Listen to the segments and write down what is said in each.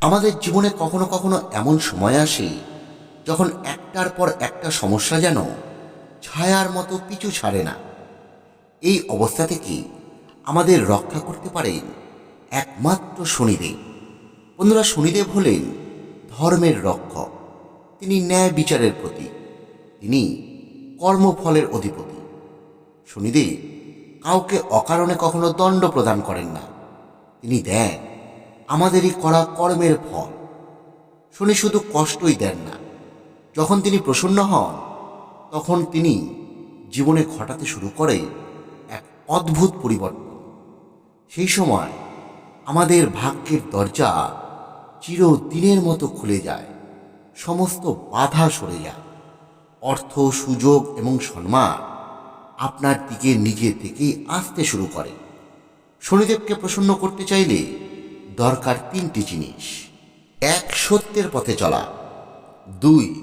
আমাদের জীবনে কখনো কখনো এমন সময় আসে, যখন একটার পর একটা সমস্যা যেন ছায়ার মতো পিছু ছাড়ে না। এই অবস্থা থেকে আমাদের রক্ষা করতে পারেন একমাত্র শনিদেব। বন্ধুরা, শনিদেব হলেন ধর্মের রক্ষক। তিনি ন্যায় বিচারের প্রতীক। তিনি কর্মফলের অধিপতি। শনিদেব কাউকে অকারণে কখনো দণ্ড প্রদান করেন না। তিনি দেন আমাদেরই করা কর্মের ফল। শনি শুধু কষ্টই দেন না। যখন তিনি প্রসন্ন হন, তখন তিনি জীবনে ঘটাতে শুরু করে এক অদ্ভুত পরিবর্তন। সেই সময় আমাদের ভাগ্যের দরজা চিরদিনের মতো খুলে যায়, সমস্ত বাধা সরে যায়। অর্থ, সুযোগ এবং সম্মান আপনার দিকে নিজে থেকেই আসতে শুরু করে। শনিদেবকে প্রসন্ন করতে চাইলে দরকার তিনটি জিনিস। এক, সত্যের পথে চলা। দুই,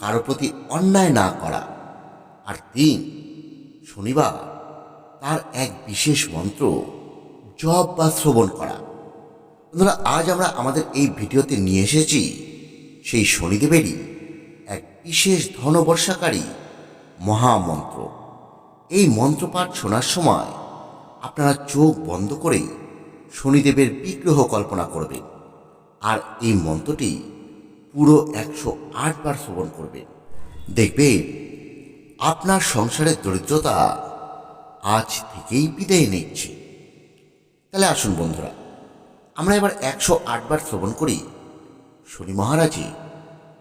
কারও প্রতি অন্যায় না করা। আর তিন, শনিবার, তার এক বিশেষ মন্ত্র, জপ বা শ্রবণ করা। বন্ধুরা, আজ আমরা আমাদের এই ভিডিওতে নিয়ে এসেছি সেই শনিদেবেরই এক বিশেষ ধনবর্ষাকারী মহামন্ত্র। এই মন্ত্রপাঠ শোনার সময় আপনারা চোখ বন্ধ করে শনিদেবের বিগ্রহ কল্পনা করবে। আর এই মন্ত্রটি পুরো একশো বার শ্রবণ করবে। দেখবে, আপনার সংসারের দরিদ্রতা আজ থেকেই বিদায় নিচ্ছে। তাহলে আসুন বন্ধুরা, আমরা এবার একশো বার শ্রবণ করি শনি মহারাজে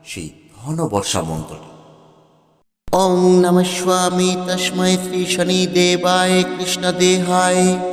সেই ধনবর্ষা মন্ত্রটি। ওং নম স্বামী, তস্মৈ শ্রী শনি দেবায় কৃষ্ণ দেহায়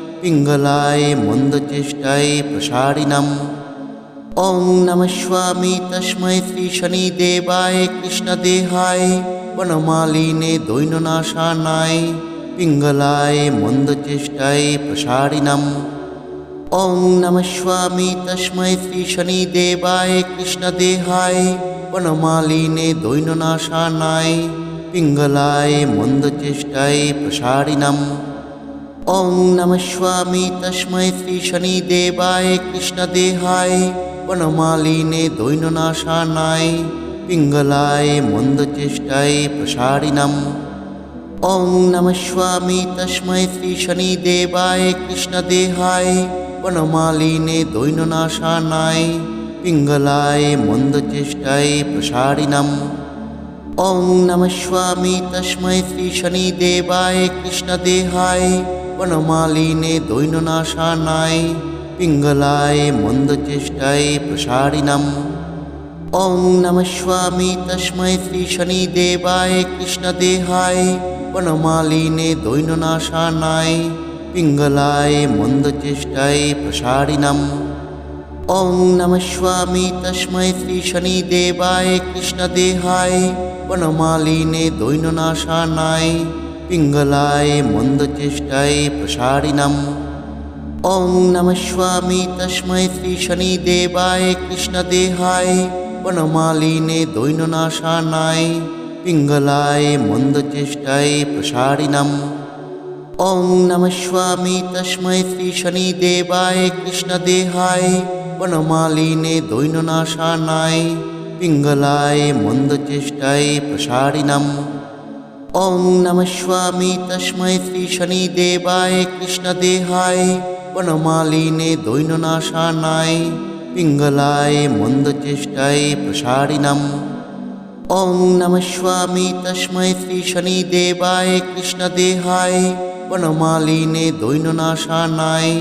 পিঙ্গলায় মন্দ চেষ্টায় প্রসারিণম ওং নম স্বামী তস্মৈ শ্রী শনি দেবায় কৃষ্ণ দেহায় বনমালিনে দৈননাশানায় পিঙ্গলায় মন্দ চেষ্টায় প্রসারিণম ওং নম স্বামী তস্মৈ শ্রী শনি দেবায় কৃষ্ণ দেহায় বনমালিনে দৈননাশানায় পিঙ্গলায় মন্দ চেষ্টায় প্রসারিণম ওং নম স্বামী তস্মৈ শ্রী শনি দেবায় কৃষ্ণ দেহায় বনমালিনে দৈননাশানায় পিঙ্গলায় মন্দ চেষ্টায় প্রসারিণম। ওং নম স্বামী তস্মৈ শ্রী শনি দেবায় কৃষ্ণ দেহায় বনমালিনে দৈননাশানায় পিঙ্গলায় মন্দ চেষ্টায় প্রসারিণম। ওং নম স্বামী তস্মৈ শ্রী শনি দেবায় কৃষ্ণ দেহায় বনমালিনে দৈননাশানায় পিঙ্গলায় মন্দ চেষ্টায় প্রসারিণম। ওং নম স্বামী, তস্মৈ শ্রী শনি দেবায় কৃষ্ণ দেহায় বনমালিনে দৈননাশানায় পিঙ্গলায় মন্দ চেষ্টায় প্রসারিণম। ওং নম স্বামী, তস্মৈ শ্রী শনি দেবায় কৃষ্ণ দেহায় বনমালিনে দৈননাশানায় পিঙ্গলায় মন্দ চেষ্টায় প্রসারিণম। ওং নম স্বামী, তস্মৈ শ্রী শনি দেবায় কৃষ্ণ দেহায় বনমালিনে দৈননাশানায়, পিঙ্গলায় মন্দ চেষ্টায় প্রসারিণম। ওং নম স্বামী, তস্মৈ শ্রী শনি দেবায় কৃষ্ণ দেহায় বনমালিনে দৈননাশানায়, পিঙ্গলায় মন্দ চেষ্টায় প্রসারিণম। ওং নম স্বামী তস্মৈ শ্রী শনি দেবায় কৃষ্ণ দেহায় বনমালিনে দৈননাশানায় পিঙ্গলায় মন্দ চেষ্টায় প্রসারিণম। ওং নম স্বামী তস্মৈ শ্রী শনি দেবায় কৃষ্ণ দেহায় বনমালিনে দৈননাশানায়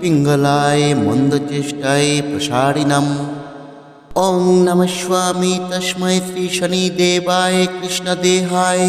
পিঙ্গলায় মন্দ চেষ্টায় প্রসারিণম। ওং নম স্বামী তস্মৈ শ্রী শনি দেবায় কৃষ্ণ দেহায়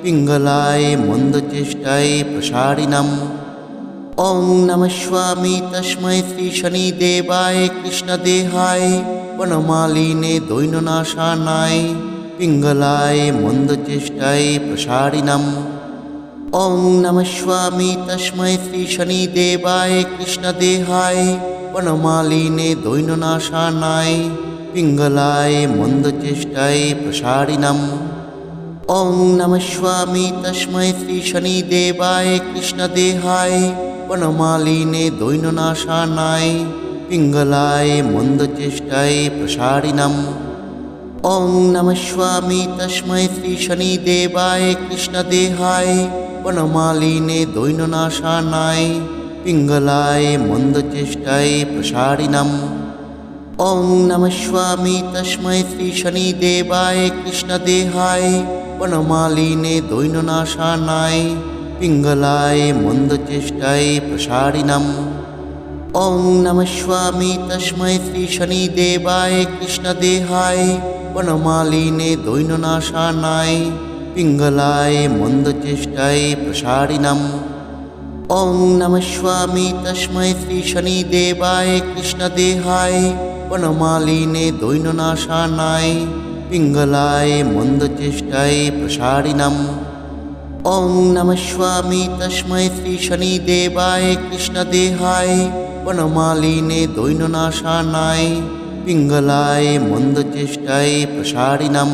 পিঙ্গলায় মন্দ চেষ্টায় প্রসারিণম ওং নম স্বামী তস্মৈ শ্রী শনি দেবায় কৃষ্ণদেহায় বনমালিনে দৈননাশানায় পিঙ্গলায় মন্দচেষ্টায় প্রসারিণম ওং নম স্বামী তস্মৈ শ্রী শনি দেবায় কৃষ্ণদেহায় বনমালিনে দৈননাশানায় পিঙ্গলায় মন্দচেষ্টায় প্রসারিণম ওং নম স্বামী তস্মৈ শ্রী শনি দেবায় কৃষ্ণদেহায় বনমালিনে দৈননাশানায় পিঙ্গলায় মন্দচেষ্টায় প্রসারিণম। ওং নম স্বামী তস্মৈ শ্রী শনি দেবায় কৃষ্ণদেহায় বনমালিনে দৈননাশানায় পিঙ্গলায় মন্দচেষ্টায় প্রসারিণম। ওং নম স্বামী তস্মৈ শ্রী শনি দেবায় কৃষ্ণদেহায় বনমালিনে দৈননাশানায় পিঙ্গলায় মন্দচেষ্টায় প্রসারিণম। ওং নম স্বামী তস্মৈ শ্রী শনি দেবায় কৃষ্ণদেহায় বনমালিনে দৈননাশানায় পিঙ্গলায় মন্দচেষ্টায় প্রসারিণম। ওং নম স্বামী তস্মৈ শ্রী শনি দেবায় কৃষ্ণদেহায় বনমালিনে দৈননাশানায়, পিঙ্গলায়, মন্দচেষ্টায় প্রসারিণম।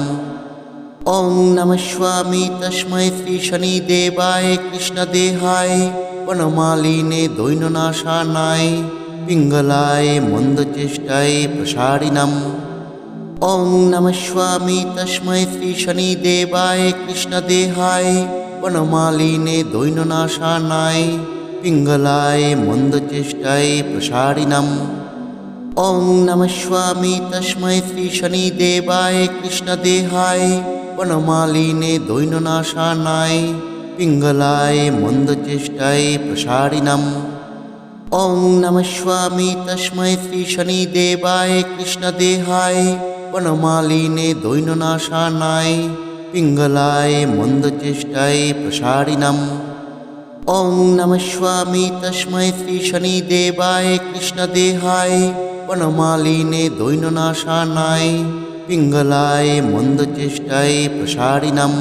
ওং নম স্বামী, তস্মৈ শ্রী শনি দেবায় কৃষ্ণদেহায় বনমালিনে দৈননাশানায় পিঙ্গলায় মন্দচেষ্টায় প্রসারিণম ওং নম স্বামী তস্মৈ শ্রী শনি দেবায় কৃষ্ণদেহায় বনমালিনে দৈননাশানায় পিঙ্গলায় মন্দচেষ্টায় প্রসারিণম ওং নম স্বামী তস্মৈ শ্রী শনি দেবায় কৃষ্ণদেহায় বনমালিনে দৈননাশানায় পিঙ্গলায় মন্দচেষ্টায় প্রসারিণম ওং নম স্বামী তস্মৈ শ্রী শনি দেবায় কৃষ্ণদেহায় বনমালিনে দৈননাশানায় পিঙ্গলায় মন্দচেষ্টায় প্রসারিণম। ওং নম স্বামী তস্মৈ শ্রী শনি দেবায় কৃষ্ণদেহায় বনমালিনে দৈননাশানায় পিঙ্গলায় মন্দচেষ্টায় প্রসারিণম।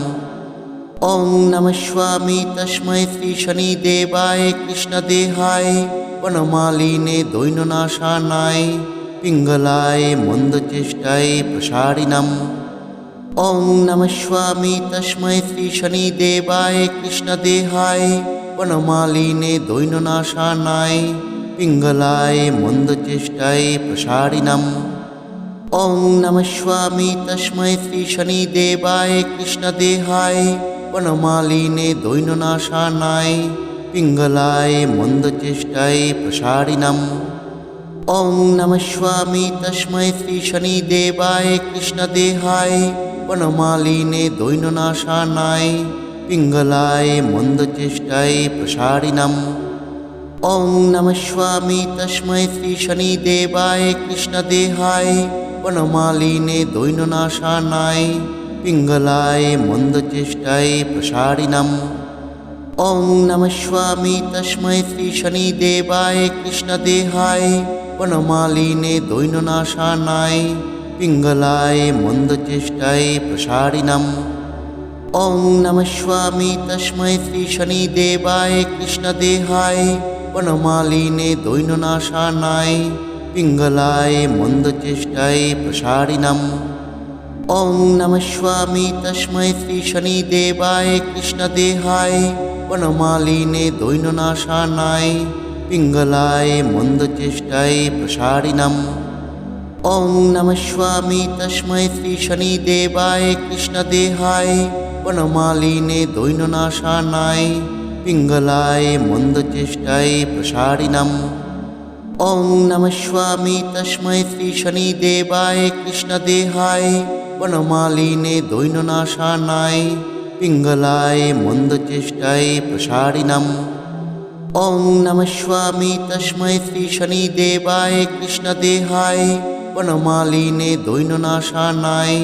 ওং নম স্বামী তস্মৈ শ্রী শনি দেবায় কৃষ্ণদেহায় বনমালিনে দৈননাশানায় পিঙ্গলায় মন্দচেষ্টায় প্রসারিণম। ওং নম স্বামী, তস্মৈ শ্রী শনি দেবায় কৃষ্ণদেহায় বনমালিনে দৈননাশানায় পিঙ্গলায় মন্দচেষ্টায় প্রসারিণম ওং নম স্বামী তস্মৈ শ্রী শনি দেবায় কৃষ্ণদেহায় বনমালিনে দৈননাশানায় পিঙ্গলায় মন্দচেষ্টায় প্রসারিণম ওং নম স্বামী তস্মৈ শ্রী শনি দেবায় কৃষ্ণদেহায় বনমালিনে দৈননাশানায় পিঙ্গলায় মন্দচেষ্টায় প্রসারিণম ওং নম স্বামী তস্মৈ শ্রী শনি দেবায় কৃষ্ণদেহায় বনমালিনে দৈননাশানায় পিঙ্গলায় মন্দচেষ্টায় প্রসারিণম। ওং নম স্বামী তস্মৈ শ্রী শনি দেবায় কৃষ্ণদেহায় বনমালিনে দৈননাশানায় পিঙ্গলায় মন্দচেষ্টায় প্রসারিণম। ওং নম স্বামী তস্মৈ শ্রী শনি দেবায় কৃষ্ণদেহায় বনমালিনে দৈননাশানায় পিঙ্গলায় মন্দচেষ্টায় প্রসারিণম ওং নম স্বামী তস্মৈ শ্রী শনি দেবায় কৃষ্ণদেহায় বনমালিনে দৈননাশানায় পিঙ্গলায় মন্দচেষ্টায় প্রসারিণম। ওং নম স্বামী, তস্মৈ শ্রী শনি দেবায় কৃষ্ণদেহায় বনমালিনে দৈননাশানায়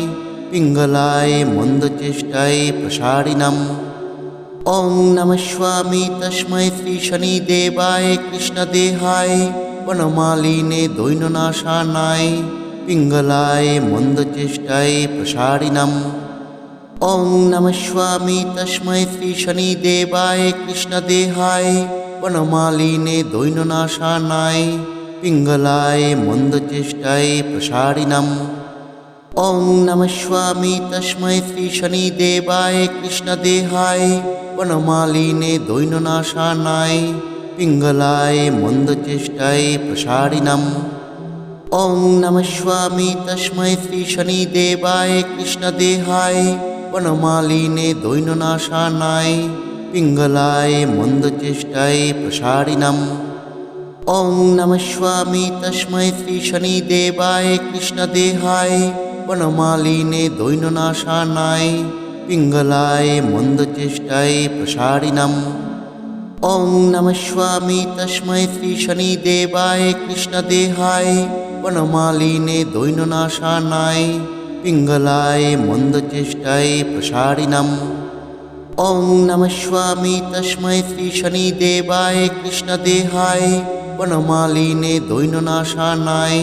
পিঙ্গলায় মন্দচেষ্টায় প্রসারিণম। ওং নম স্বামী, তস্মৈ শ্রী শনি দেবায় কৃষ্ণদেহায় বনমালিনে দৈননাশানায় পিঙ্গলায় মন্দচেষ্টায় প্রসারিণম। ওং নম স্বামী তস্মৈ শ্রী শনি দেবায় কৃষ্ণ দেহায় বনমালিনে দৈন্যনাশানায় পিঙ্গলায় মন্দচেষ্টায় প্রসারিণম। ওং নম স্বামী তস্মৈ শ্রী শনি দেবায় কৃষ্ণ দেহায় বনমালিনে দৈন্যনাশানায় পিঙ্গলায় মন্দচেষ্টায় প্রসারিণম। ওং নম স্বামী তস্মৈ শ্রী শনি দেবায় কৃষ্ণ দেহায় वनमालिने द्वैननाशानाय पिङ्गलाय मन्दचेष्टाय प्रसारिणम् ॐ नमः स्वामी तस्मै श्रीशनिदेवाय कृष्णदेहाय वनमालिने द्वैननाशानाय पिङ्गलाय मन्दचेष्टाय प्रसारिणम् ॐ नमः स्वामी तस्मै श्रीशनिदेवाय कृष्णदेहाय वनमालिने द्वैननाशानाय পিঙ্গলায় মন্দচেষ্টায় প্রসারিণাম ওং নম স্বামী তস্মৈ শ্রী শনি দেবায় কৃষ্ণ কৃষ্ণদেহায় বনমালিনে দৈন্যনাশানায়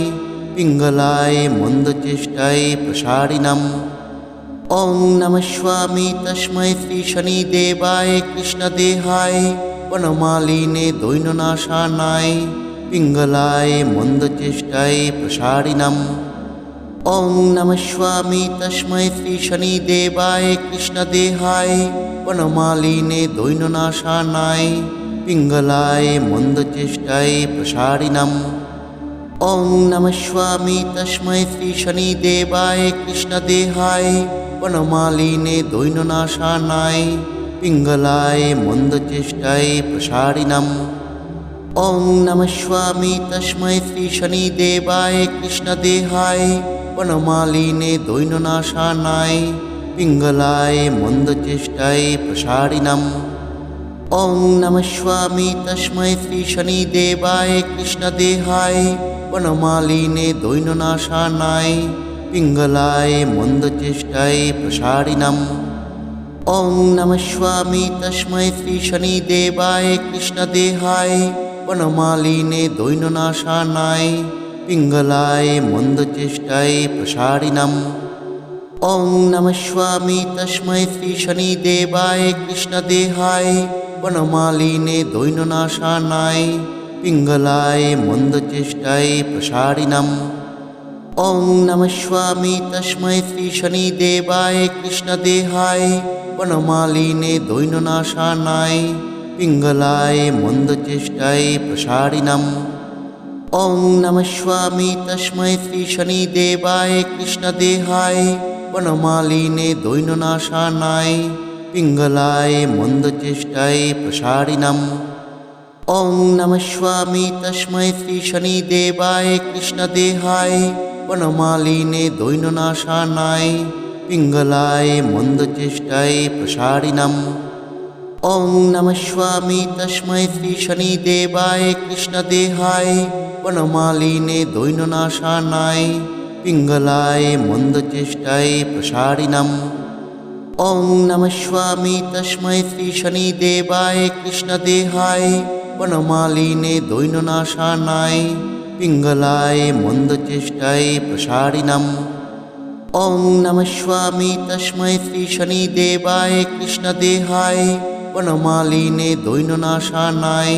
পিঙ্গলায় মন্দচেষ্টায় প্রসারিণাম ওং নম স্বামী তস্মৈ শ্রী শনি দেবায় কৃষ্ণ কৃষ্ণদেহায় বনমালিনে দৈন্যনাশানায় পিঙ্গলায় মন্দচেষ্টায় প্রসারিণাম ওং নম স্বামী তস্মৈ শ্রী শনি দেবায় কৃষ্ণ দেহায় বনমালিনে দৈন্যনাশানায় পিঙ্গলায় মন্দচেষ্টায় প্রসারিণম। ওং নম স্বামী তস্মৈ শ্রী শনি দেবায় কৃষ্ণ দেহায় বনমালিনে দৈন্যনাশানায় পিঙ্গলায় মন্দচেষ্টায় প্রসারিণম। ওং নম স্বামী তস্মৈ শ্রী শনি দেবায় কৃষ্ণ দেহায় ವನಮಾಲಿನೆ পিঙ্গলায় মন্দ চেষ্টায় ಪ್ರಸಾರಿಣಂ ওং নম স্বামী, তস্মৈ শ্রী শনি দেবায় শনিদেবায় কৃষ্ণদেহায় বনমালিনে দৈননাশানায় পিঙ্গলায় মন্দ চেষ্টায় প্রসারিণম। ওং নম স্বামী, তস্মৈ শ্রী শনি দেবায় শনিদেবায় কৃষ্ণদেহায় বনমালিনে দৈননাশানায় পিঙ্গলায় মন্দচেষ্টায় প্রসারিণাম ওং নম স্বামী তস্মৈ শ্রী শনি দেবায় কৃষ্ণ দেহায় বনমালিনে দৈন্যনাশানায় পিঙ্গলায় মন্দচেষ্টায় প্রসারিণাম ওং নম স্বামী তস্মৈ শ্রী শনি দেবায় কৃষ্ণ দেহায় বনমালিনে দৈন্যনাশানায় পিঙ্গলায় মন্দচেষ্টায় প্রসারিণাম ওং নম স্বামী তস্মৈ শ্রী শনি দেবায় কৃষ্ণ দেহায় বনমালিনে দৈন্যনাশানায় পিঙ্গলায় মন্দচেষ্টায় প্রসারিণম। ওং নম স্বামী তস্মৈ শ্রী শনি দেবায় কৃষ্ণ দেহায় বনমালিনে দৈন্যনাশানায় পিঙ্গলায় মন্দচেষ্টায় প্রসারিণম। ওং নম স্বামী তস্মৈ শ্রী শনিদেবায় কৃষ্ণদেহায় বনমালিনে দৈন্যনাশানায় পিঙ্গলায় মন্দচেষ্টায় প্রসারিণম। ওং নম স্বামী তস্মৈ শ্রী শনিদেবায় কৃষ্ণদেহায় বনমালিনে দৈন্যনাশানায় পিঙ্গলায় মন্দচেষ্টায় প্রসারিণম। ওং নম স্বামী তস্মৈ শ্রী শনিদেবায় কৃষ্ণদেহায় वनमालिने दैन्यनाशानाय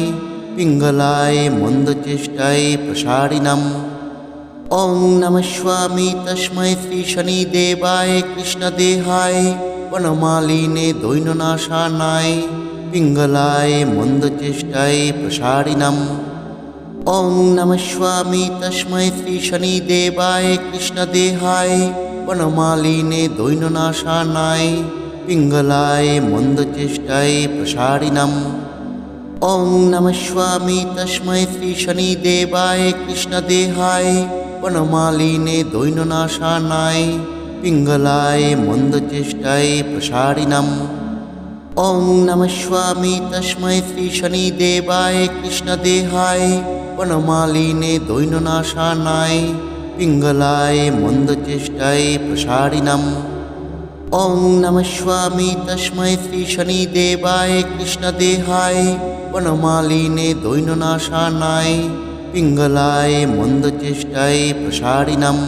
पिङ्गलाय मन्दचेष्टाय प्रसारिणम् ॐ नमः स्वामी तस्मै श्रीशनिदेवाय कृष्णदेहाय वनमालिने दैन्यनाशानाय पिङ्गलाय मन्दचेष्टाय प्रसारिणम् ॐ नमः स्वामी तस्मै श्रीशनिदेवाय कृष्णदेहाय वनमालिने दैन्यनाशानाय পিঙ্গলায় মন্দ চেষ্টায় প্রসারিণাম ওং নম স্বামী তস্মৈ শ্রী শনি দেবায় কৃষ্ণ দেহায় বনমালিনে দৈন্যনাশানায় পিঙ্গলায় মন্দ চেষ্টায় প্রসারিণাম ওং নম স্বামী তস্মৈ শ্রী শনি দেবায় কৃষ্ণ দেহায় বনমালিনে দৈন্যনাশানায় পিঙ্গলায় মন্দ চেষ্টায় প্রসারিণাম ওং নম স্বামী তস্মৈ শ্রী শনি দেবায় কৃষ্ণ দেহায় বনমালিনে দৈননাশানায় পিঙ্গলায় মন্দ চেষ্টায় প্রসারিণম।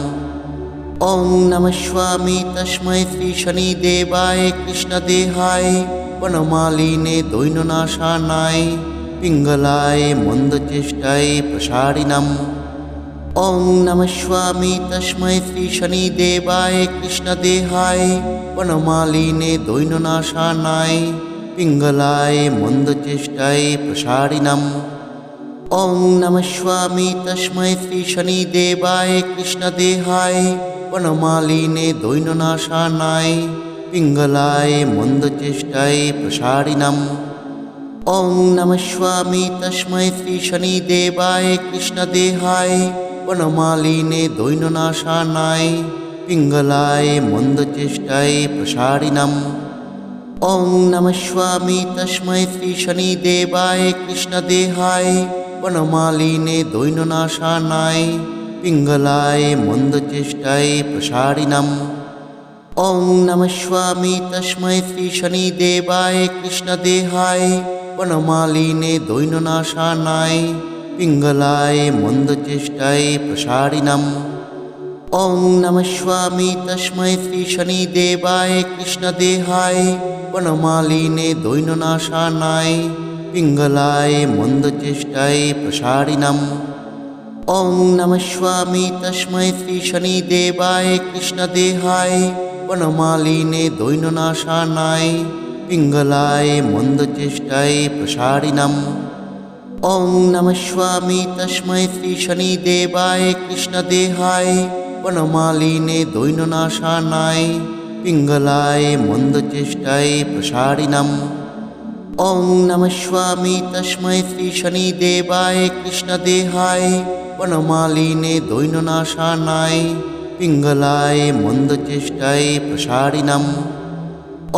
ওং নম স্বামী তস্মৈ শ্রী শনি দেবায় কৃষ্ণ দেহায় বনমালিনে দৈননাশানায় পিঙ্গলায় মন্দ চেষ্টায় প্রসারিণম। ওং নম স্বামী তস্মৈ শ্রী শনি দেবায় কৃষ্ণ দেহায় বনমালিনে দৈননাশানায় পিঙ্গলায় মন্দ চেষ্টায় প্রসারিণম। ওং নম স্বামী তস্মৈ শ্রী শনি দেবায় কৃষ্ণ দেহায় বনমালিনে দৈননাশানায় পিঙ্গলায় মন্দ চেষ্টায় প্রসারিণম। ওং নম স্বামী তস্মৈ শ্রী শনি দেবায় কৃষ্ণ দেহায় वनमालिने द्वैननाशानाय पिङ्गलाय मन्दचेष्टाय प्रसारिणम् ॐ नमः स्वामी तस्मै श्रीशनिदेवाय कृष्णदेहाय वनमालिने द्वैननाशानाय पिङ्गलाय मन्दचेष्टाय प्रसारिणम् ॐ नमः स्वामी तस्मै श्रीशनिदेवाय कृष्णदेहाय वनमालिने द्वैननाशानाय পিঙ্গলায় মন্দ চেষ্টায় প্রসারিণাম। ওং নম স্বামী, তস্মৈ শ্রী শনি দেবায় কৃষ্ণ দেহায় বনমালিনে দৈন্যনাশানায় পিঙ্গলায় মন্দ চেষ্টায় প্রসারিণাম। ওং নম স্বামী, তস্মৈ শ্রী শনি দেবায় কৃষ্ণ দেহায় বনমালিনে দৈন্যনাশানায় পিঙ্গলায় মন্দ চেষ্টায় প্রসারিণাম। ওং নম স্বামী তস্মৈ শ্রী শনিদেবায় কৃষ্ণদেহায় বনমালিনে দৈন্যনাশানায় পিঙ্গলায় মন্দচেষ্টায় প্রসারিণম। ওং নম স্বামী তস্মৈ শ্রী শনিদেবায় কৃষ্ণদেহায় বনমালিনে দৈন্যনাশানায় পিঙ্গলায় মন্দচেষ্টায় প্রসারিণম।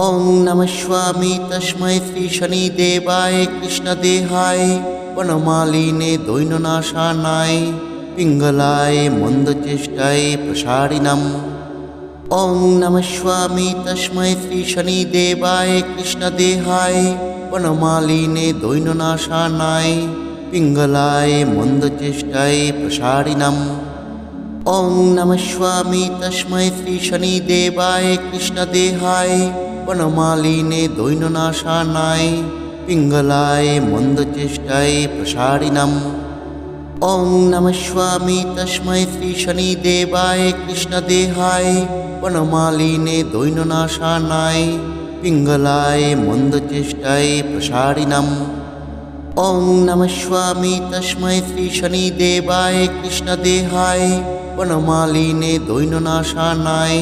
ওং নম স্বামী তস্মৈ শ্রী শনিদেবায় কৃষ্ণদেহায় वनमालिने द्वैननाशानाय पिङ्गलाय मन्दचेष्टाय प्रसारिणम् ॐ नमः स्वामी तस्मै श्रीशनिदेवाय कृष्णदेहाय वनमालिने द्वैननाशानाय पिङ्गलाय मन्दचेष्टाय प्रसारिणम् ॐ नमः स्वामी तस्मै श्रीशनिदेवाय कृष्णदेहाय वनमालिने द्वैननाशानाय পিঙ্গলায় মন্দচেষ্টায় প্রসারিণাম ওং নম স্বামী তস্মৈ শ্রী শনি দেবায় কৃষ্ণ দেহায় বনমালিনে দৈন্যনাশানায় পিঙ্গলায় মন্দচেষ্টায় প্রসারিণাম ওং নম স্বামী তস্মৈ শ্রী শনি দেবায় কৃষ্ণ দেহায় বনমালিনে দৈন্যনাশানায়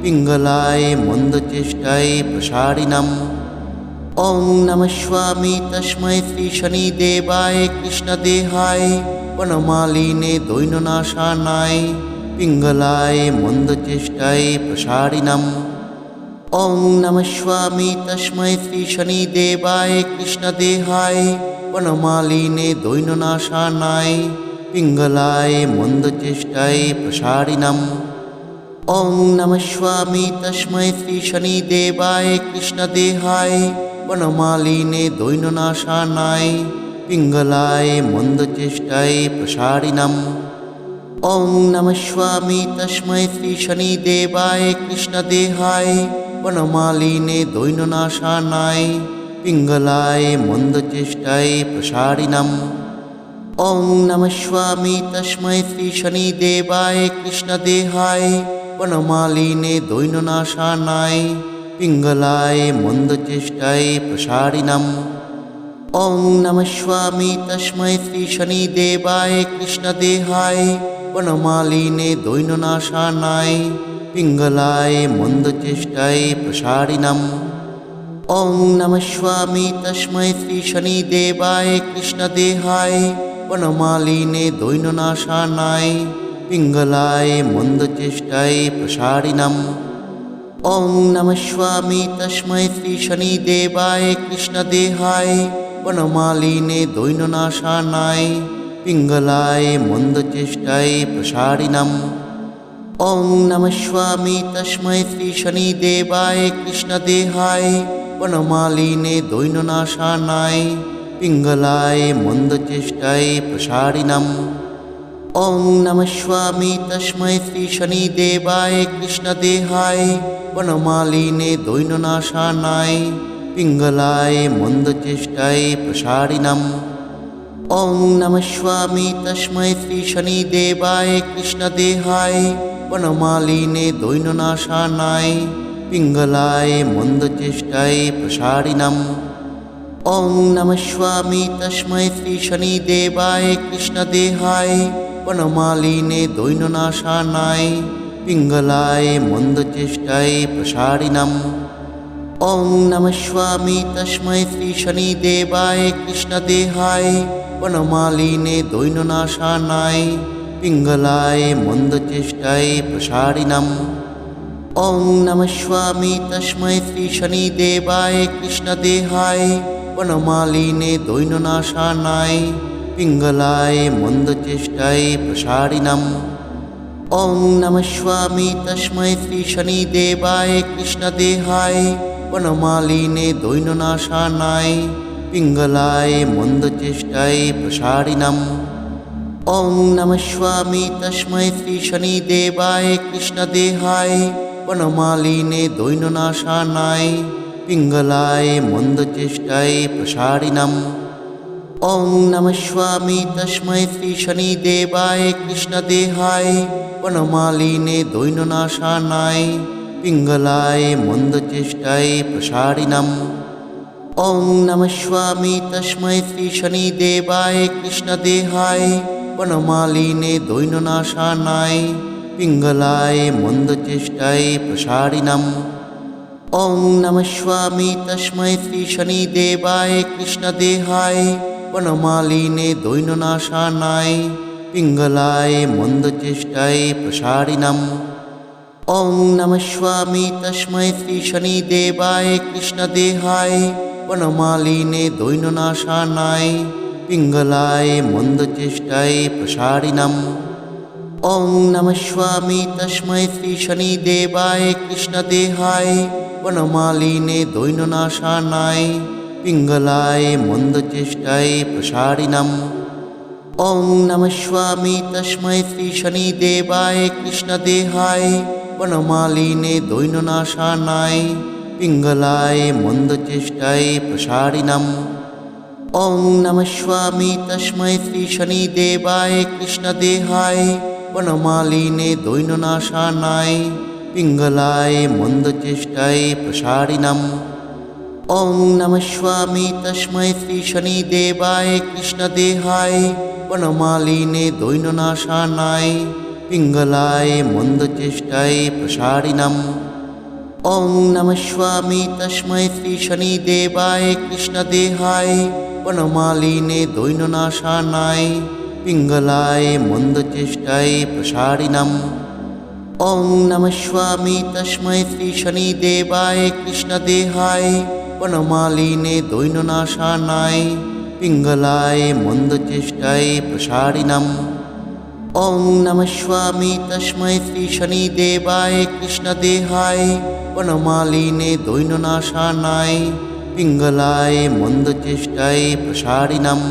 পিঙ্গলায় মন্দচেষ্টায় প্রসারিণাম ওং নম স্বামী তস্মৈ শ্রী শনিদেবায় কৃষ্ণদেহায় বনমালিনে দৈন্যনাশানায় পিঙ্গলায় মন্দচেষ্টায় প্রসারিণম। ওং নম স্বামী তস্মৈ শ্রী শনিদেবায় কৃষ্ণদেহায় বনমালিনে দৈন্যনাশানায় পিঙ্গলায় মন্দচেষ্টায় প্রসারিণম। ওং নম স্বামী তস্মৈ শ্রী শনিদেবায় কৃষ্ণদেহায় वनमालिने दैन्यनाशानाय पिङ्गलाय मन्दचेष्टाय प्रसारिणम् ॐ नमः स्वामी तस्मै श्रीशनिदेवाय कृष्णदेहाय वनमालिने दैन्यनाशानाय पिङ्गलाय मन्दचेष्टाय प्रसारिणम् ॐ नमः स्वामी तस्मै श्रीशनिदेवाय कृष्णदेहाय वनमालिने दैन्यनाशानाय পিঙ্গলায় মন্দ চেষ্টায় প্রসারিণাম ওং নম স্বামী তস্মৈ শ্রী শনি দেবায় কৃষ্ণ দেহায় বনমালিনে দৈন্যনাশানায় পিঙ্গলায় মন্দ চেষ্টায় প্রসারিণাম ওং নম স্বামী তস্মৈ শ্রী শনি দেবায় কৃষ্ণ দেহায় বনমালিনে দৈন্যনাশানায় পিঙ্গলায় মন্দ চেষ্টায় প্রসারিণাম ওম নম স্বামী তস্মৈ শ্রী শনি দেবায় কৃষ্ণ দেহায় বনমালিনে দৈন্যনাশানায় পিঙ্গলায় মন্দ চেষ্টায় প্রসারিণম। ওং নম স্বামী তস্মৈ শ্রী শনি দেবায় কৃষ্ণ দেহায় বনমালিনে দৈন্যনাশানায় পিঙ্গলায় মন্দ চেষ্টায় প্রসারিণম। ওং নম স্বামী তস্মৈ শ্রী শনি দেবায় কৃষ্ণ দেহায় বনমালিনে দৈন্যনাশানায় পিঙ্গলায় মন্দচেষ্টায় প্রসারিণম। ওং নম স্বামী তস্মৈ শ্রী শনি দেবায় কৃষ্ণ দেহায় বনমালিনে দৈন্যনাশানায় পিঙ্গলায় মন্দচেষ্টায় প্রসারিণম। ওং নম স্বামী তস্মৈ শ্রী শনি দেবায় কৃষ্ণ দেহায় ವನಮಾಲಿನೆ ದೈನನಾಶಾನಾಯ ಪಿಂಗಲಾಯ ಮಂದಚೇಷ್ಟಾಯ ಪ್ರಸಾರಿಣಂ ॐ नमः स्वामी तस्मै श्रीशनिदेवाय कृष्णदेहाय वनमालिने दैननाशानाय पिङ्गलाय मन्दचेष्टाय प्रसारिणम् ॐ नमः स्वामी तस्मै श्रीशनिदेवाय कृष्णदेहाय वनमालिने दैननाशानाय পিঙ্গলায় মন্দ চেষ্টায় প্রসারিণাম ওং নম স্বামী তস্মৈ শ্রী শনি দেবায় কৃষ্ণ দেহায় বনমালিনে দৈন্যনাশানায় পিঙ্গলায় মন্দ চেষ্টায় প্রসারিণাম ওং নম স্বামী তস্মৈ শ্রী শনি দেবায় কৃষ্ণ দেহায় বনমালিনে দৈন্যনাশানায় পিঙ্গলায় মন্দ চেষ্টায় প্রসারিণাম ওং নম স্বামী তস্মৈ শ্রী শনি দেবায় কৃষ্ণ দেহায় বনমালিনে দৈন্যনাশানায় পিঙ্গলায় মন্দ চেষ্টায় প্রসারিণম। ওং নম স্বামী তস্মৈ শ্রী শনি দেবায় কৃষ্ণ দেহায় বনমালিনে দৈন্যনাশানায় পিঙ্গলায় মন্দ চেষ্টায় প্রসারিণম। ওং নম স্বামী তস্মৈ শ্রী শনি দেবায় কৃষ্ণ দেহায় वनमालिने द्वैननाशानाय पिङ्गलाय मन्दचेष्टाय प्रसारिणम् ॐ नमः स्वामी तस्मै श्रीशनिदेवाय कृष्णदेहाय वनमालिने द्वैननाशानाय पिङ्गलाय मन्दचेष्टाय प्रसारिणम् ॐ नमः स्वामी तस्मै श्रीशनिदेवाय कृष्णदेहाय वनमालिने द्वैननाशानाय পিঙ্গলায় মন্দ চেষ্টায় প্রসারিণাম ওং নম স্বামী তসময় শ্রী শনি দেবায় কৃষ্ণ দেহায় বনমালিনে দৈন্যনাশানায় পিঙ্গলায় মন্দ চেষ্টায় প্রসারিণাম ওং নম স্বামী তসময় শ্রী শনি দেবায় কৃষ্ণ দেহায় বনমালিনে দৈন্যনাশানায় পিঙ্গলায় মন্দ চেষ্টায় প্রসারিণাম ওম নম স্বামী তস্মৈ শ্রী শনি দেবায় কৃষ্ণ দেহায় বনমালিনে দৈন্যনাশানায় পিঙ্গলায় মন্দ চেষ্টায় প্রসারিণম। ওম নম স্বামী তস্মৈ শ্রী শনি দেবায় কৃষ্ণ দেহায় বনমালিনে দৈন্যনাশানায় পিঙ্গলায় মন্দ চেষ্টায় প্রসারিণম। ওম নম স্বামী তস্মৈ শ্রী শনি দেবায় কৃষ্ণ দেহায় वनमालिने द्वैननाशानाय पिङ्गलाय मन्दचेष्टाय प्रसारिणम् ॐ नमः स्वामी तस्मै श्रीशनिदेवाय कृष्णदेहाय वनमालिने द्वैननाशानाय पिङ्गलाय मन्दचेष्टाय प्रसारिणम्